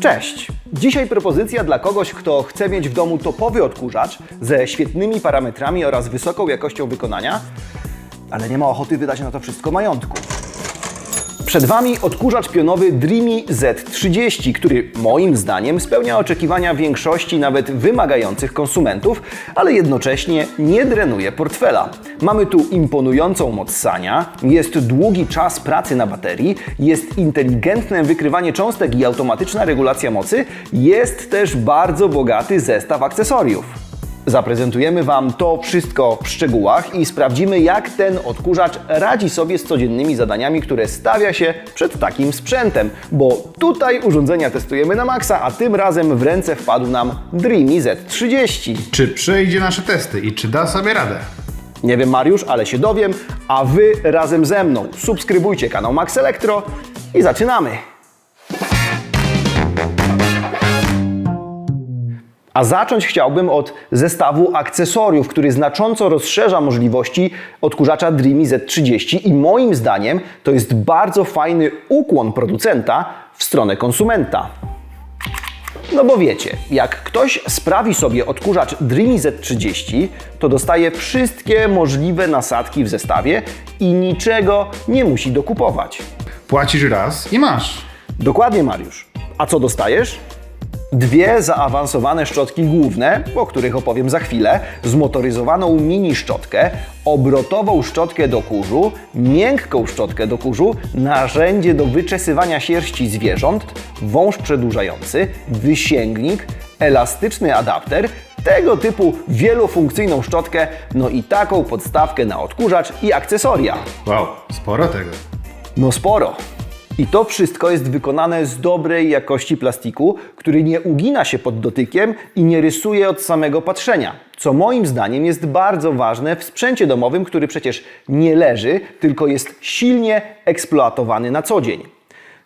Cześć! Dzisiaj propozycja dla kogoś, kto chce mieć w domu topowy odkurzacz ze świetnymi parametrami oraz wysoką jakością wykonania, ale nie ma ochoty wydać na to wszystko majątku. Przed Wami odkurzacz pionowy Dreamy Z30, który moim zdaniem spełnia oczekiwania większości nawet wymagających konsumentów, ale jednocześnie nie drenuje portfela. Mamy tu imponującą moc sania, jest długi czas pracy na baterii, jest inteligentne wykrywanie cząstek i automatyczna regulacja mocy, jest też bardzo bogaty zestaw akcesoriów. Zaprezentujemy Wam to wszystko w szczegółach i sprawdzimy, jak ten odkurzacz radzi sobie z codziennymi zadaniami, które stawia się przed takim sprzętem. Bo tutaj urządzenia testujemy na maksa, a tym razem w ręce wpadł nam Dreamy Z30. Czy przejdzie nasze testy i czy da sobie radę? Nie wiem Mariusz, ale się dowiem, a Wy razem ze mną subskrybujcie kanał Max Elektro i zaczynamy! A zacząć chciałbym od zestawu akcesoriów, który znacząco rozszerza możliwości odkurzacza Dreamy Z30 i moim zdaniem to jest bardzo fajny ukłon producenta w stronę konsumenta. No bo wiecie, jak ktoś sprawi sobie odkurzacz Dreamy Z30, to dostaje wszystkie możliwe nasadki w zestawie i niczego nie musi dokupować. Płacisz raz i masz. Dokładnie, Mariusz. A co dostajesz? Dwie zaawansowane szczotki główne, o których opowiem za chwilę, zmotoryzowaną mini szczotkę, obrotową szczotkę do kurzu, miękką szczotkę do kurzu, narzędzie do wyczesywania sierści zwierząt, wąż przedłużający, wysięgnik, elastyczny adapter, tego typu wielofunkcyjną szczotkę, no i taką podstawkę na odkurzacz i akcesoria. Wow, sporo tego. No sporo. I to wszystko jest wykonane z dobrej jakości plastiku, który nie ugina się pod dotykiem i nie rysuje od samego patrzenia. Co moim zdaniem jest bardzo ważne w sprzęcie domowym, który przecież nie leży, tylko jest silnie eksploatowany na co dzień.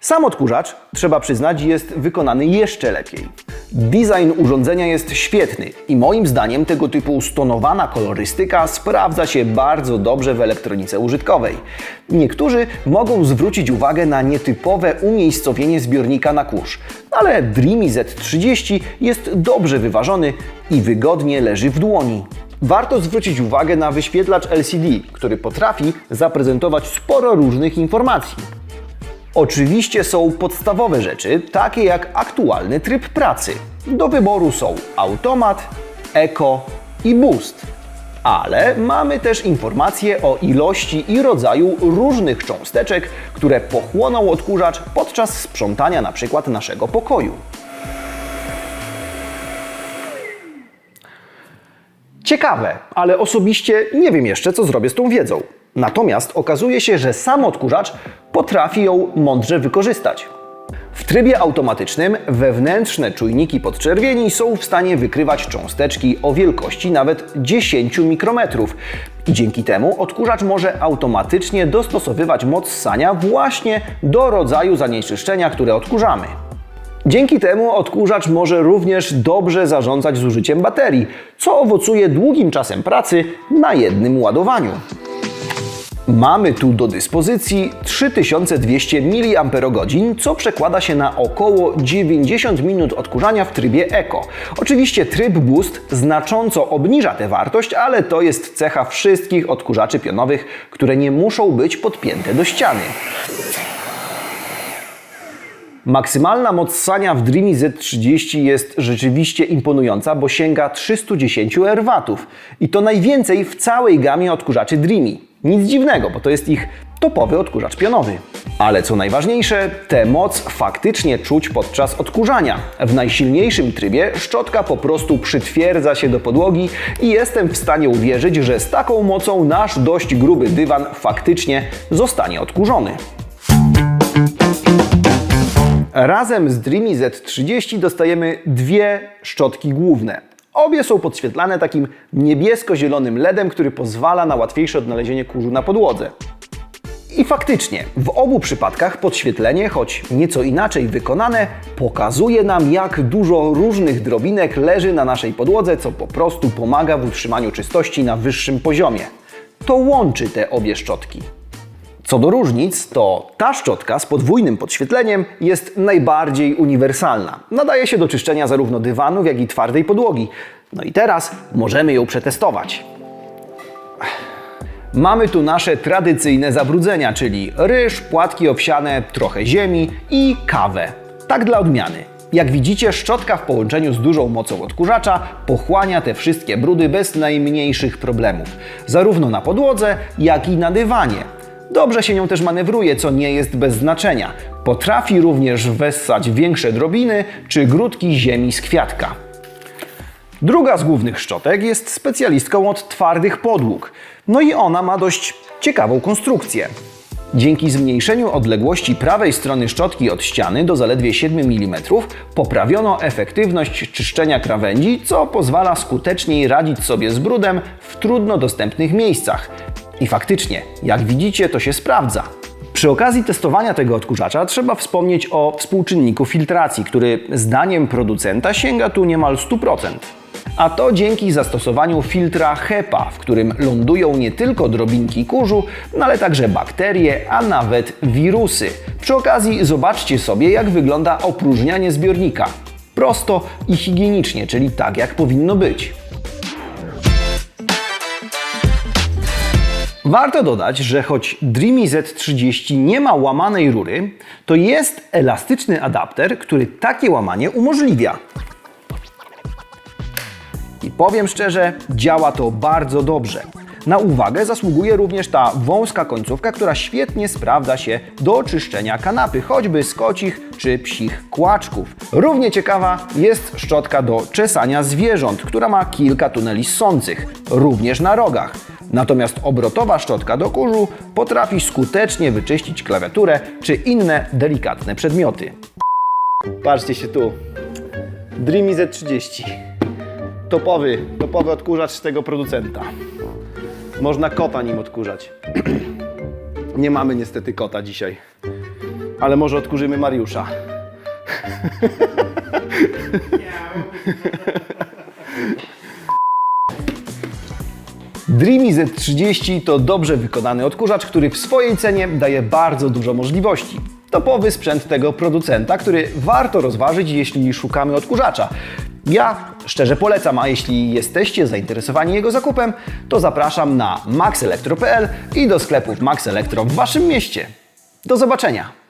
Sam odkurzacz, trzeba przyznać, jest wykonany jeszcze lepiej. Design urządzenia jest świetny i moim zdaniem tego typu stonowana kolorystyka sprawdza się bardzo dobrze w elektronice użytkowej. Niektórzy mogą zwrócić uwagę na nietypowe umiejscowienie zbiornika na kurz, ale Dreamy Z30 jest dobrze wyważony i wygodnie leży w dłoni. Warto zwrócić uwagę na wyświetlacz LCD, który potrafi zaprezentować sporo różnych informacji. Oczywiście są podstawowe rzeczy, takie jak aktualny tryb pracy. Do wyboru są automat, eko i boost. Ale mamy też informacje o ilości i rodzaju różnych cząsteczek, które pochłoną odkurzacz podczas sprzątania np. naszego pokoju. Ciekawe, ale osobiście nie wiem jeszcze, co zrobię z tą wiedzą. Natomiast okazuje się, że sam odkurzacz potrafi ją mądrze wykorzystać. W trybie automatycznym wewnętrzne czujniki podczerwieni są w stanie wykrywać cząsteczki o wielkości nawet 10 mikrometrów. I dzięki temu odkurzacz może automatycznie dostosowywać moc ssania właśnie do rodzaju zanieczyszczenia, które odkurzamy. Dzięki temu odkurzacz może również dobrze zarządzać zużyciem baterii, co owocuje długim czasem pracy na jednym ładowaniu. Mamy tu do dyspozycji 3200 mAh, co przekłada się na około 90 minut odkurzania w trybie Eco. Oczywiście tryb Boost znacząco obniża tę wartość, ale to jest cecha wszystkich odkurzaczy pionowych, które nie muszą być podpięte do ściany. Maksymalna moc ssania w Dreamy Z30 jest rzeczywiście imponująca, bo sięga 310 RW i to najwięcej w całej gamie odkurzaczy Dreamy. Nic dziwnego, bo to jest ich topowy odkurzacz pionowy. Ale co najważniejsze, tę moc faktycznie czuć podczas odkurzania. W najsilniejszym trybie szczotka po prostu przytwierdza się do podłogi i jestem w stanie uwierzyć, że z taką mocą nasz dość gruby dywan faktycznie zostanie odkurzony. Razem z Dreamy Z30 dostajemy dwie szczotki główne. Obie są podświetlane takim niebiesko-zielonym LEDem, który pozwala na łatwiejsze odnalezienie kurzu na podłodze. I faktycznie, w obu przypadkach podświetlenie, choć nieco inaczej wykonane, pokazuje nam, jak dużo różnych drobinek leży na naszej podłodze, co po prostu pomaga w utrzymaniu czystości na wyższym poziomie. To łączy te obie szczotki. Co do różnic, to ta szczotka z podwójnym podświetleniem jest najbardziej uniwersalna. Nadaje się do czyszczenia zarówno dywanów, jak i twardej podłogi. No i teraz możemy ją przetestować. Mamy tu nasze tradycyjne zabrudzenia, czyli ryż, płatki owsiane, trochę ziemi i kawę. Tak dla odmiany. Jak widzicie, szczotka w połączeniu z dużą mocą odkurzacza pochłania te wszystkie brudy bez najmniejszych problemów. Zarówno na podłodze, jak i na dywanie. Dobrze się nią też manewruje, co nie jest bez znaczenia. Potrafi również wessać większe drobiny czy grudki ziemi z kwiatka. Druga z głównych szczotek jest specjalistką od twardych podłóg. No i ona ma dość ciekawą konstrukcję. Dzięki zmniejszeniu odległości prawej strony szczotki od ściany do zaledwie 7 mm poprawiono efektywność czyszczenia krawędzi, co pozwala skuteczniej radzić sobie z brudem w trudno dostępnych miejscach. I faktycznie, jak widzicie, to się sprawdza. Przy okazji testowania tego odkurzacza trzeba wspomnieć o współczynniku filtracji, który zdaniem producenta sięga tu niemal 100%. A to dzięki zastosowaniu filtra HEPA, w którym lądują nie tylko drobinki kurzu, no ale także bakterie, a nawet wirusy. Przy okazji zobaczcie sobie, jak wygląda opróżnianie zbiornika. Prosto i higienicznie, czyli tak jak powinno być. Warto dodać, że choć Dreamy Z30 nie ma łamanej rury, to jest elastyczny adapter, który takie łamanie umożliwia. I powiem szczerze, działa to bardzo dobrze. Na uwagę zasługuje również ta wąska końcówka, która świetnie sprawdza się do oczyszczenia kanapy, choćby z kocich czy psich kłaczków. Równie ciekawa jest szczotka do czesania zwierząt, która ma kilka tuneli ssących, również na rogach. Natomiast obrotowa szczotka do kurzu potrafi skutecznie wyczyścić klawiaturę czy inne delikatne przedmioty. Patrzcie się tu. Dreamy Z30 topowy, topowy odkurzacz z tego producenta. Można kota nim odkurzać. Nie mamy niestety kota dzisiaj. Ale może odkurzymy Mariusza. Dreamy Z30 to dobrze wykonany odkurzacz, który w swojej cenie daje bardzo dużo możliwości. Topowy sprzęt tego producenta, który warto rozważyć, jeśli szukamy odkurzacza. Ja szczerze polecam, a jeśli jesteście zainteresowani jego zakupem, to zapraszam na maxelektro.pl i do sklepów Max Elektro w Waszym mieście. Do zobaczenia!